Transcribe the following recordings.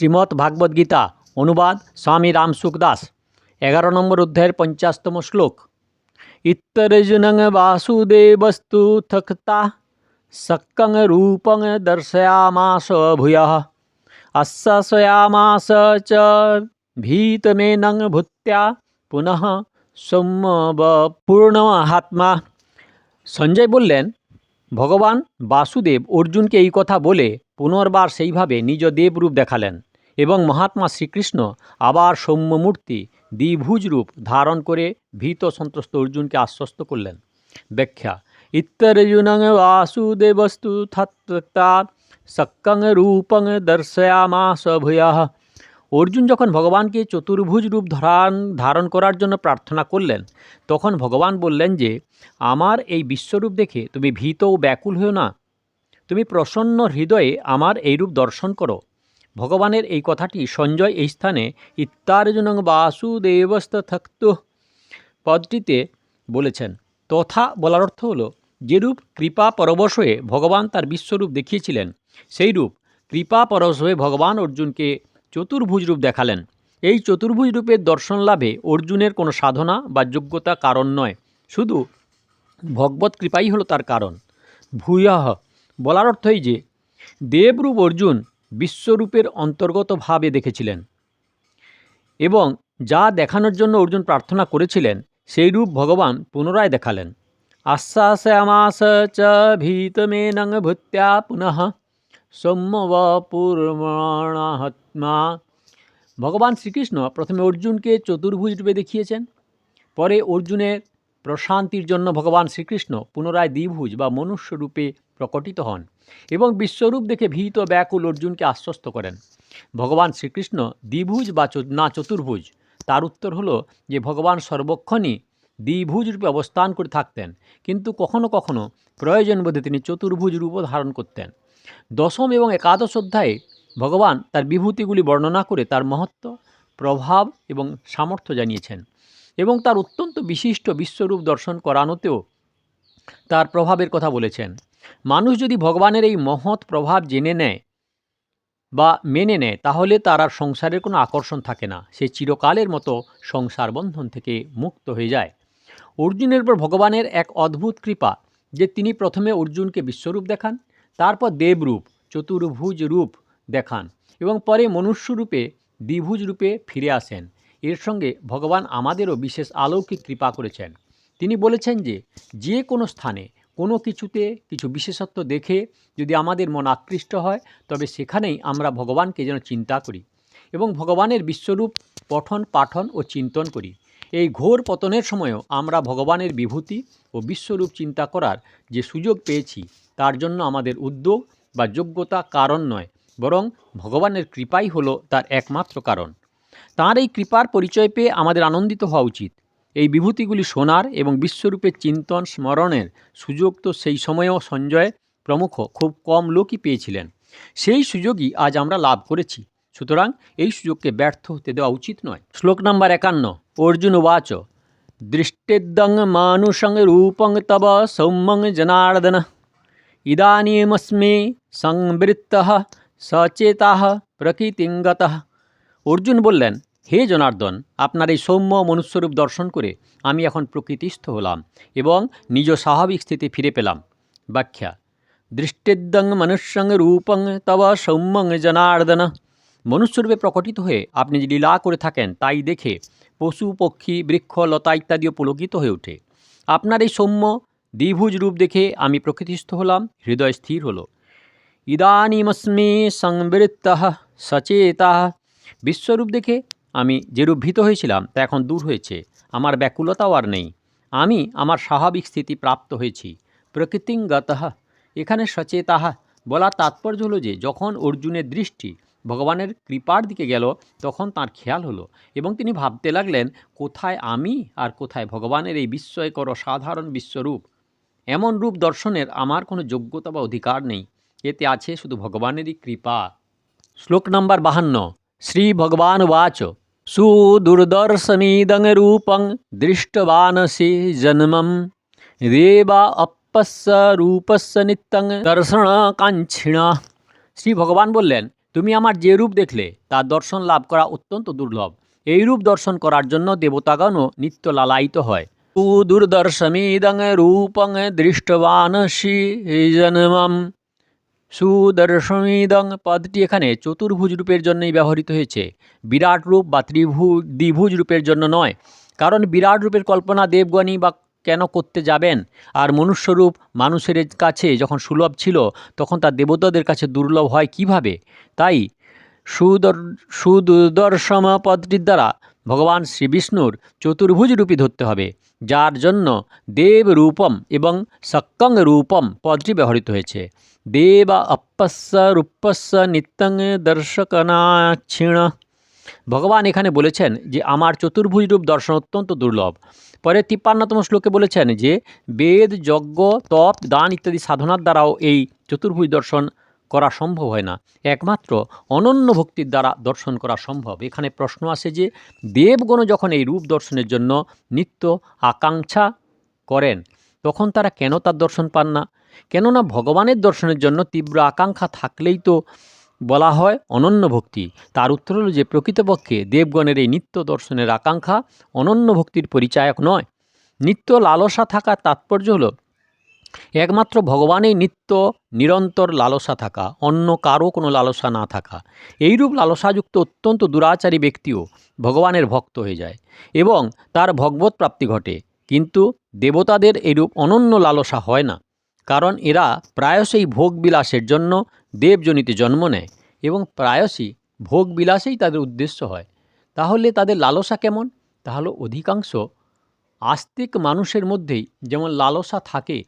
শ্রীমৎ ভাগবত গীতা, অনুবাদ স্বামী রামসুখ দাস এগারো নম্বর অধ্যায়ের পঞ্চাশতম শ্লোক। ইত্তরজুনং বাসুদেবস্তু থকতা, সক্কং রূপং দর্শয়ামাস ভূয়, আশ্বাসয়ামাস চ ভীতমেনং ভূত্যা, পুনঃ পূর্ণহাত্মা সঞ্জয় বললেন, ভগবান বাসুদেব অর্জুনকে এই কথা বলে পুনর্বার সেইভাবে নিজ দেবরূপ দেখালেন। এবং মহাত্মা শ্রীকৃষ্ণ আবার সৌম্যমূর্তি দ্বিভুজ রূপ ধারণ করে ভীত সন্ত্রস্ত অর্জুনকে আশ্বস্ত করলেন। ব্যাখ্যা, ইত্তরজুনং বাসুদেবস্তু থত্তা সক্কং রূপং দর্শয়ামাস ভূয়। অর্জুন যখন ভগবানকে চতুর্ভুজ রূপ ধারণ ধারণ করার জন্য প্রার্থনা করলেন, তখন ভগবান বললেন যে, আমার এই বিশ্বরূপ দেখে তুমি ভীত ও ব্যাকুল হও না। তুমি প্রসন্ন হৃদয়ে আমার এই রূপ দর্শন করো। ভগবানের এই কথাটি সঞ্জয় এই স্থানে ইত্যার্জুনং বাসুদেবস্ত থাকত পদটিতে বলেছেন। তথা বলার অর্থ হলো, যেরূপ কৃপা পরবশ হয়ে ভগবান তার বিশ্বরূপ দেখিয়েছিলেন সেই রূপ কৃপা পরশ হয়ে ভগবান অর্জুনকে চতুর্ভুজ রূপ দেখালেন। এই চতুর্ভুজ রূপের দর্শন লাভে অর্জুনের কোনো সাধনা বা যোগ্যতা কারণ নয়, শুধু ভগবত কৃপাই হলো তার কারণ। ভূয়হ বলার অর্থই যে, দেবরূপ অর্জুন বিশ্বরূপের অন্তর্গতভাবে দেখেছিলেন এবং যা দেখানোর জন্য অর্জুন প্রার্থনা করেছিলেন, সেই রূপ ভগবান পুনরায় দেখালেন। আশ্বাসয়ামাস চ ভীতমেনং ভূত্যা পুনঃ সৌম্যবপূর্ণাত্মা ভগবান শ্রীকৃষ্ণ প্রথমে অর্জুনকে চতুর্ভুজ রূপে দেখিয়েছেন, পরে অর্জুনের প্রশান্তির জন্য ভগবান শ্রীকৃষ্ণ পুনরায় দ্বিভুজ বা মনুষ্য রূপে প্রকটিত হন। এবং বিশ্বরূপ দেখে ভীত ব্যাকুল অর্জুনকে আশ্বস্ত করেন। ভগবান শ্রীকৃষ্ণ দ্বিভুজ বা না চতুর্ভুজ। তার উত্তর হলো যে ভগবান সর্বক্ষণই দ্বিভুজ রূপে অবস্থান করে থাকতেন, কিন্তু কখনো কখনো প্রয়োজন বোধে তিনি চতুর্ভুজ রূপও ধারণ করতেন। দশম এবং একাদশ অধ্যায়ে ভগবান তার বিভূতিগুলি বর্ণনা করে তার মহত্ব, প্রভাব এবং সামর্থ্য জানিয়েছেন এবং তার অত্যন্ত বিশিষ্ট বিশ্বরূপ দর্শন করানোতেও তার প্রভাবের কথা বলেছেন। মানুষ যদি ভগবানের এই মহৎ প্রভাব জেনে নেয় বা মেনে নেয়, তাহলে তার আর সংসারের কোনো আকর্ষণ থাকে না। সে চিরকালের মতো সংসার বন্ধন থেকে মুক্ত হয়ে যায়। অর্জুনের পর ভগবানের এক অদ্ভুত কৃপা যে তিনি প্রথমে অর্জুনকে বিশ্বরূপ দেখান, তারপর দেবরূপ, চতুর্ভুজ রূপ দেখান এবং পরে মনুষ্যরূপে, দ্বিভুজ রূপে ফিরে আসেন। এর সঙ্গে ভগবান আমাদেরও বিশেষ আলৌকিক কৃপা করেছেন। তিনি বলেছেন যে যে কোনো স্থানে কোনো কিছুতে কিছু বিশেষত্ব দেখে যদি আমাদের মন আকৃষ্ট হয়, তবে সেখানেই আমরা ভগবানকে যেন চিন্তা করি এবং ভগবানের বিশ্বরূপ পঠন, পাঠন ও চিন্তন করি। এই ঘোর পতনের সময়ও আমরা ভগবানের বিভূতি ও বিশ্বরূপ চিন্তা করার যে সুযোগ পেয়েছি, তার জন্য আমাদের উদ্যোগ বা যোগ্যতা কারণ নয়, বরং ভগবানের কৃপাই হলো তার একমাত্র কারণ। তাঁর এই কৃপার পরিচয় পেয়ে আমাদের আনন্দিত হওয়া উচিত। এই বিভূতিগুলি শোনার এবং বিশ্বরূপের চিন্তন স্মরণের সুযোগ তো সেই সময়েও সঞ্জয় প্রমুখ খুব কম লোকই পেয়েছিলেন। সেই সুযোগই আজ আমরা লাভ করেছি। সুতরাং এই সুযোগকে ব্যর্থ হতে দেওয়া উচিত নয়। শ্লোক নম্বর একান্ন, অর্জুন ওয়াচ দৃষ্টেদ্যং মানুষং রূপং তব সৌম্যং জনার্দন। ইদানীমস্মি সংবৃত্ত সচেতা প্রকৃতিঙ্গত। অর্জুন বললেন হে জনার্দন, আপনার এই সৌম্য মনুষ্যরূপ দর্শন করে আমি এখন প্রকৃতিস্থ হলাম এবং নিজ স্বাভাবিক স্থিতি ফিরে পেলাম। ব্যাখ্যা, দৃষ্টেদ্যং মনুষ্যং রূপং তব সৌম্যং জনার্দন। মনুষ্যরূপে প্রকটিত হয়ে আপনি যে লীলা করে থাকেন তাই দেখে পশু, পক্ষী, বৃক্ষ, লতা ইত্যাদিও পুলকিত হয়ে ওঠে। আপনার এই সৌম্য দ্বিভুজ রূপ দেখে আমি প্রকৃতিস্থ হলাম, হৃদয় স্থির হলো। ইদানিমস্মি সংবৃত্ত সচেতা। বিশ্বরূপ দেখে আমি যেরূপ ভীত হয়েছিলাম, তা এখন দূর হয়েছে। আমার ব্যাকুলতাও আর নেই। আমি আমার স্বাভাবিক স্থিতি প্রাপ্ত হয়েছি। প্রকৃতিঙ্গত, এখানে সচেতাহা বলার তাৎপর্য হলো যে, যখন অর্জুনের দৃষ্টি ভগবানের কৃপার দিকে গেল, তখন তার খেয়াল হলো এবং তিনি ভাবতে লাগলেন, কোথায় আমি আর কোথায় ভগবানের এই বিস্ময়কর সাধারণ বিশ্বরূপ? এমন রূপ দর্শনের আমার কোনো যোগ্যতা বা অধিকার নেই। এতে আছে শুধু ভগবানেরই কৃপা। শ্লোক নাম্বার বাহান্ন। শ্রী ভগবান বাচ সুদুর্দর্শনীদং রূপং দৃষ্টবানসি জন্মম দেবা অপ্পস্য রূপস্য নিত্যং দর্শন কাঞ্ছিণা শ্রী ভগবান বললেন তুমি আমার যে রূপ দেখলে তার দর্শন লাভ করা অত্যন্ত দুর্লভ এই রূপ দর্শন করার জন্য দেবতাগণও নিত্য লালায়িত হয়। সুদূরদর্শমিদং রূপং দৃষ্টবানসি জন্মম। সুদর্শমিদং পদটি এখানে চতুর্ভুজ রূপের জন্যই ব্যবহৃত হয়েছে। বিরাট রূপ বা ত্রিভু, দ্বিভুজ রূপের জন্য নয়। কারণ বিরাট রূপের কল্পনা দেবগণী বা কেন করতে যাবেন? আর মনুষ্যরূপ মানুষের কাছে যখন সুলভ ছিল, তখন তা দেবতাদের কাছে দুর্লভ হয় কীভাবে? তাই সুদর সুদূরদর্শম পদটির দ্বারা ভগবান শ্রীবিষ্ণুর চতুর্ভুজ রূপী ধরতে হবে। যার জন্য দেব রূপম এবং সক্কং রূপম পদটি ব্যবহৃত হয়েছে। দেব অপ্পস্য রূপস্য নিত্যং দর্শকনাক্ষিণ ভগবান এখানে বলেছেন যে, আমার চতুর্ভুজ রূপ দর্শন অত্যন্ত দুর্লভ। পরে তিপ্পান্নতম শ্লোকে বলেছেন যে, বেদ, যজ্ঞ, তপ, দান ইত্যাদি সাধনার দ্বারাও এই চতুর্ভুজ দর্শন করা সম্ভব হয় না। একমাত্র অনন্য ভক্তির দ্বারা দর্শন করা সম্ভব। এখানে প্রশ্ন আসে যে দেবগণ যখন এই রূপ দর্শনের জন্য নিত্য আকাঙ্ক্ষা করেন, তখন তারা কেন তার দর্শন পান না? কেননা ভগবানের দর্শনের জন্য তীব্র আকাঙ্ক্ষা থাকলেই তো বলা হয় অনন্য ভক্তি। তার উত্তর হলো যে, প্রকৃতপক্ষে দেবগণের এই নিত্য দর্শনের আকাঙ্ক্ষা অনন্য ভক্তির পরিচায়ক নয়। নিত্য লালসা থাকার তাৎপর্য হল, একমাত্র ভগবানেই নিত্য নিরন্তর লালসা থাকা, অন্য কারও কোনো লালসা না থাকা। এইরূপ লালসাযুক্ত অত্যন্ত দুরাচারী ব্যক্তিও ভগবানের ভক্ত হয়ে যায় এবং তার ভগবত প্রাপ্তি ঘটে। কিন্তু দেবতাদের এরূপ অনন্য লালসা হয় না। কারণ এরা প্রায়শই ভোগবিলাসের জন্য দেবজনিতে জন্ম নেয় এবং প্রায়শই ভোগবিলাসেই তাদের উদ্দেশ্য হয়। তাহলে তাদের লালসা কেমন? তাহলে অধিকাংশ আস্তিক মানুষের মধ্যেই যেমন লালসা থাকে,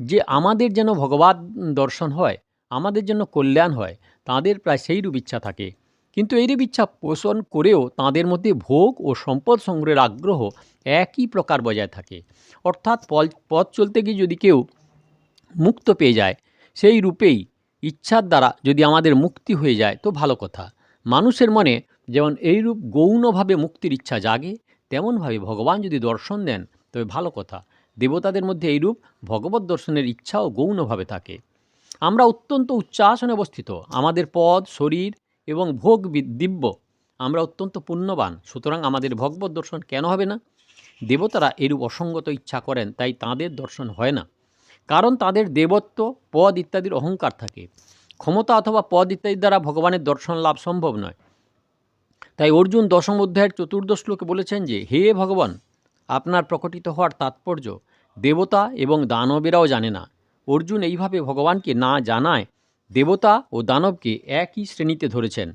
যে আমাদের যেন ভগবান দর্শন হয়, আমাদের জন্য কল্যাণ হয়, তাদের প্রায় সেইরূপ ইচ্ছা থাকে। কিন্তু এইরূপ ইচ্ছা পোষণ করেও তাদের মধ্যে ভোগ ও সম্পদ সংগ্রহের আগ্রহ একই প্রকার বজায় থাকে। অর্থাৎ পথ চলতে গিয়ে যদি কেউ মুক্ত পেয়ে যায়। সেই রূপেই ইচ্ছার দ্বারা যদি আমাদের মুক্তি হয়ে যায়, তো ভালো কথা। মানুষের মনে যেমন এইরূপ গৌণভাবে মুক্তির ইচ্ছা জাগে, তেমনভাবে ভগবান যদি দর্শন দেন, তবে ভালো কথা। দেবতাদের মধ্যে এইরূপ ভগবত দর্শনের ইচ্ছাও গৌণভাবে থাকে। আমরা অত্যন্ত উচ্চাসনে অবস্থিত। আমাদের পদ, শরীর এবং ভোগ দিব্য আমরা অত্যন্ত পুণ্যবান। সুতরাং আমাদের ভগবত দর্শন কেন হবে না? দেবতারা এরূপ অসঙ্গত ইচ্ছা করেন, তাই তাদের দর্শন হয় না। কারণ তাদের দেবত্ব, পদ ইত্যাদির অহংকার থাকে। ক্ষমতা অথবা পদ ইত্যাদির দ্বারা ভগবানের দর্শন লাভ সম্ভব নয়। তাই অর্জুন দশম অধ্যায়ের চতুর্দশ শ্লোকে বলেছেন যে, হে ভগবান, আপনার প্রকটিত হওয়ার তাৎপর্য দেবতা এবং দানবেরাও জানে না। অর্জুন এইভাবে ভগবানকে না জানায়, দেবতা ও দানবকে একই শ্রেণীতে ধরেছেন।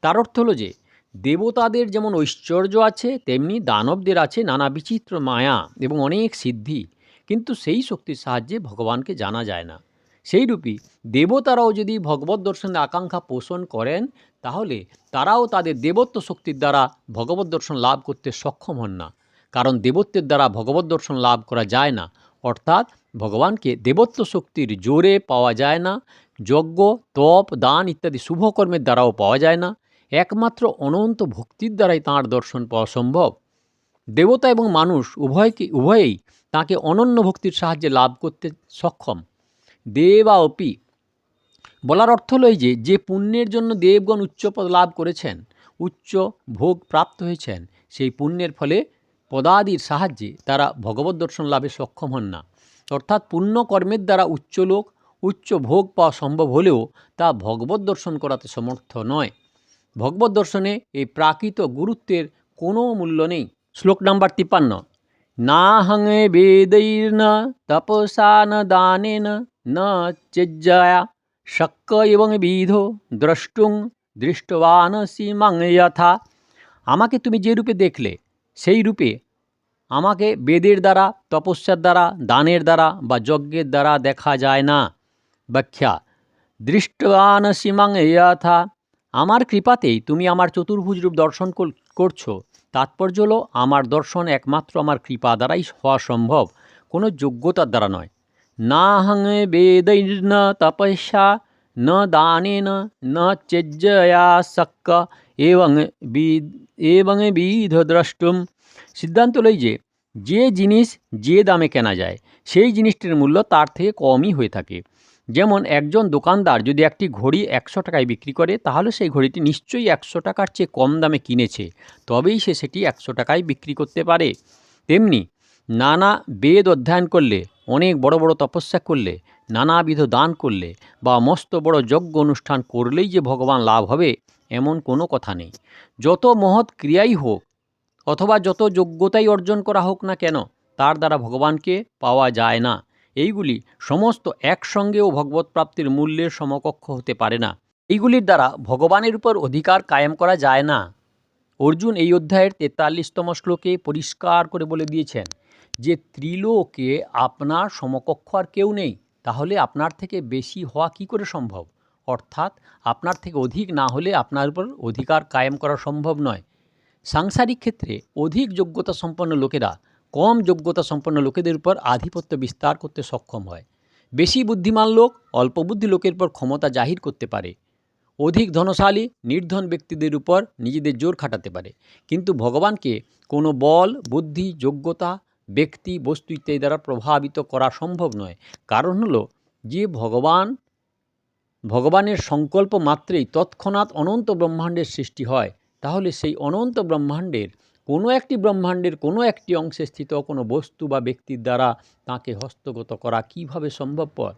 তার অর্থ হলো যে, দেবতাদের যেমন ঐশ্বর্য আছে, তেমনি দানবদের আছে নানা বিচিত্র মায়া এবং অনেক সিদ্ধি। কিন্তু সেই শক্তির সাহায্যে ভগবানকে জানা যায় না। সেইরূপই দেবতারাও যদি ভগবত দর্শনের আকাঙ্ক্ষা পোষণ করেন, তাহলে তারাও তাদের দেবত্ব শক্তির দ্বারা ভগবত দর্শন লাভ করতে সক্ষম হন না। কারণ দেবত্বের দ্বারা ভগবত দর্শন লাভ করা যায় না। অর্থাৎ ভগবানকে দেবত্ব শক্তির জোরে পাওয়া যায় না, যজ্ঞ, তপ, দান ইত্যাদি শুভকর্মের দ্বারাও পাওয়া যায় না। একমাত্র অনন্ত ভক্তির দ্বারাই তাঁর দর্শন পাওয়া সম্ভব। দেবতা এবং মানুষ উভয়কে, উভয়েই তাকে অনন্য ভক্তির সাহায্যে লাভ করতে সক্ষম। দেবা অপি, বলার অর্থ হলো যে যে পুণ্যের জন্য দেবগণ উচ্চ পদ লাভ করেছেন, উচ্চ ভোগ প্রাপ্ত হয়েছেন, সেই পুণ্যের ফলে পদাদির সাহায্যে তারা ভগবত দর্শন লাভে সক্ষম হন না। অর্থাৎ পুণ্য কর্মের দ্বারা উচ্চ লোক, উচ্চ ভোগ পাওয়া সম্ভব হলেও তা ভগবত দর্শন করাতে সমর্থ নয়। ভগবত দর্শনে এই প্রাকৃত গুরুত্বের কোনো মূল্য নেই। শ্লোক নাম্বার তিপ্পান্ন नाहं वेदैर्न तपसा ন दानेन न चेज्जया। शक्य এবং বিধো দ্রষ্টুং দৃষ্টবান সীমাং ইয়থা আমাকে তুমি যে রূপে দেখলে সেই রূপে আমাকে বেদের দ্বারা তপস্যার দ্বারা দানের দ্বারা বা যজ্ঞের দ্বারা দেখা যায় না ব্যাখ্যা দৃষ্টবান সীমাং যথা আমার কৃপাতেই তুমি আমার চতুর্ভুজ রূপ দর্শন করছ। তাৎপর্য হলো, আমার দর্শন একমাত্র আমার কৃপা দ্বারাই হওয়া সম্ভব, কোনো যোগ্যতার দ্বারা নয়। না বেদ ন তপস্যা, ন দানেন ন চেজ্জয়াসক্ক এবং এবং বিধ দ্রষ্টুম সিদ্ধান্ত লই যে যে জিনিস যে দামে কেনা যায়, সেই জিনিসটির মূল্য তার থেকে কমই হয়ে থাকে। যেমন একজন দোকানদার যদি একটি ঘড়ি একশো টাকায় বিক্রি করে, তাহলে সেই ঘড়িটি নিশ্চয়ই একশো টাকার চেয়ে কম দামে কিনেছে। তবেই সে সেটি একশো টাকায় বিক্রি করতে পারে। তেমনি নানা বেদ অধ্যয়ন করলে, অনেক বড় বড় তপস্যা করলে, নানাবিধ দান করলে বা মস্ত বড় যজ্ঞ অনুষ্ঠান করলেই যে ভগবান লাভ হবে, এমন কোনো কথা নেই। যত মহৎ ক্রিয়াই হোক, অথবা যত যোগ্যতাই অর্জন করা হোক না কেন, তার দ্বারা ভগবানকে পাওয়া যায় না। এইগুলি সমস্ত একসঙ্গেও ভগবত প্রাপ্তির মূল্যের সমকক্ষ হতে পারে না। এইগুলির দ্বারা ভগবানের উপর অধিকার কায়েম করা যায় না। অর্জুন এই অধ্যায়ের তেতাল্লিশতম শ্লোকে পরিষ্কার করে বলে দিয়েছেন যে, ত্রিলোকে আপনার সমকক্ষ আর কেউ নেই, তাহলে আপনার থেকে বেশি হওয়া কি করে সম্ভব? অর্থাৎ আপনার থেকে অধিক না হলে আপনার উপর অধিকার কায়েম করা সম্ভব নয়। সাংসারিক ক্ষেত্রে অধিক যোগ্যতা সম্পন্ন লোকেরা কম যোগ্যতা সম্পন্ন লোকেদের উপর আধিপত্য বিস্তার করতে সক্ষম হয়। বেশি বুদ্ধিমান লোক অল্প বুদ্ধি লোকের উপর ক্ষমতা জাহির করতে পারে। অধিক ধনশালী, নির্ধন ব্যক্তিদের উপর নিজেদের জোর খাটাতে পারে। কিন্তু ভগবানকে কোনো বল, বুদ্ধি, যোগ্যতা, ব্যক্তি, বস্তু ইত্যাদি দ্বারা প্রভাবিত করা সম্ভব নয়। কারণ হলো যে ভগবান, ভগবানের সংকল্প মাত্রেই তৎক্ষণাৎ অনন্ত ব্রহ্মাণ্ডের সৃষ্টি হয়, তাহলে সেই অনন্ত ব্রহ্মাণ্ডের কোনো একটি ব্রহ্মাণ্ডের কোনো একটি অংশে স্থিত কোনো বস্তু বা ব্যক্তির দ্বারা তাকে হস্তগত করা কীভাবে সম্ভবপর?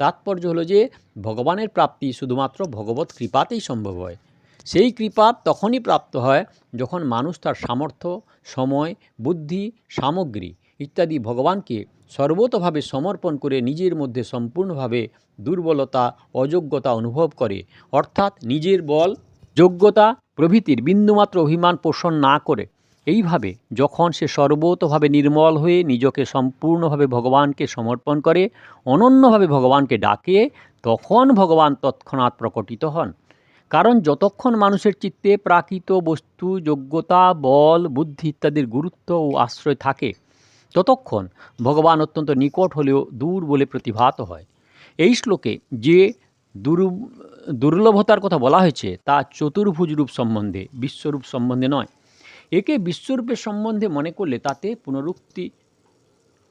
তাৎপর্য হলো যে, ভগবানের প্রাপ্তি শুধুমাত্র ভগবত কৃপাতেই সম্ভব হয়। সেই কৃপা তখনই প্রাপ্ত হয় যখন মানুষ তার সামর্থ্য, সময়, বুদ্ধি, সামগ্রী ইত্যাদি ভগবানকে সর্বতভাবে সমর্পণ করে নিজের মধ্যে সম্পূর্ণভাবে দুর্বলতা, অযোগ্যতা অনুভব করে। অর্থাৎ নিজের বল, যোগ্যতা প্রভৃতির বিন্দুমাত্র অভিমান পোষণ না করে। এইভাবে যখন সে সর্বতভাবে নির্মল হয়ে নিজকে সম্পূর্ণভাবে ভগবানকে সমর্পণ করে, অনন্যভাবে ভগবানকে ডাকে, তখন ভগবান তৎক্ষণাৎ প্রকটিত হন। কারণ যতক্ষণ মানুষের চিত্তে প্রাকৃত বস্তু, যোগ্যতা, বল, বুদ্ধি ইত্যাদির গুরুত্ব ও আশ্রয় থাকে, ততক্ষণ ভগবান অত্যন্ত নিকট হলেও দূর বলে প্রতিভাত হয়। এই শ্লোকে যে দুর, দুর্লভতার কথা বলা হয়েছে, তা চতুর্ভুজ রূপ সম্বন্ধে, বিশ্বরূপ সম্বন্ধে নয়। একে বিশ্বরূপের সম্বন্ধে মনে করলে তাতে পুনরুক্তি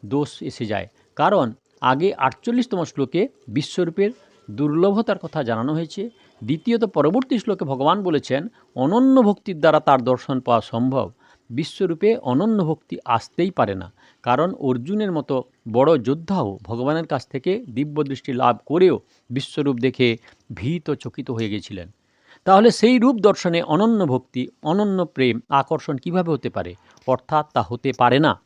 দোষ এসে যায়। কারণ আগে আটচল্লিশতম শ্লোকে বিশ্বরূপের দুর্লভতার কথা জানানো হয়েছে। দ্বিতীয়ত পরবর্তী শ্লোকে ভগবান বলেছেন, অনন্য ভক্তির দ্বারা তার দর্শন পাওয়া সম্ভব। বিশ্বরূপে অনন্য ভক্তি আসতেই পারে না। কারণ অর্জুনের মতো বড় যোদ্ধাও ভগবানের কাছ থেকে দিব্য দৃষ্টি লাভ করেও বিশ্বরূপ দেখে ভীত চকিত হয়ে গেছিলেন। তাহলে সেই রূপ দর্শনে অনন্য ভক্তি, অনন্য প্রেম, আকর্ষণ কীভাবে হতে পারে? অর্থাৎ তা হতে পারে না।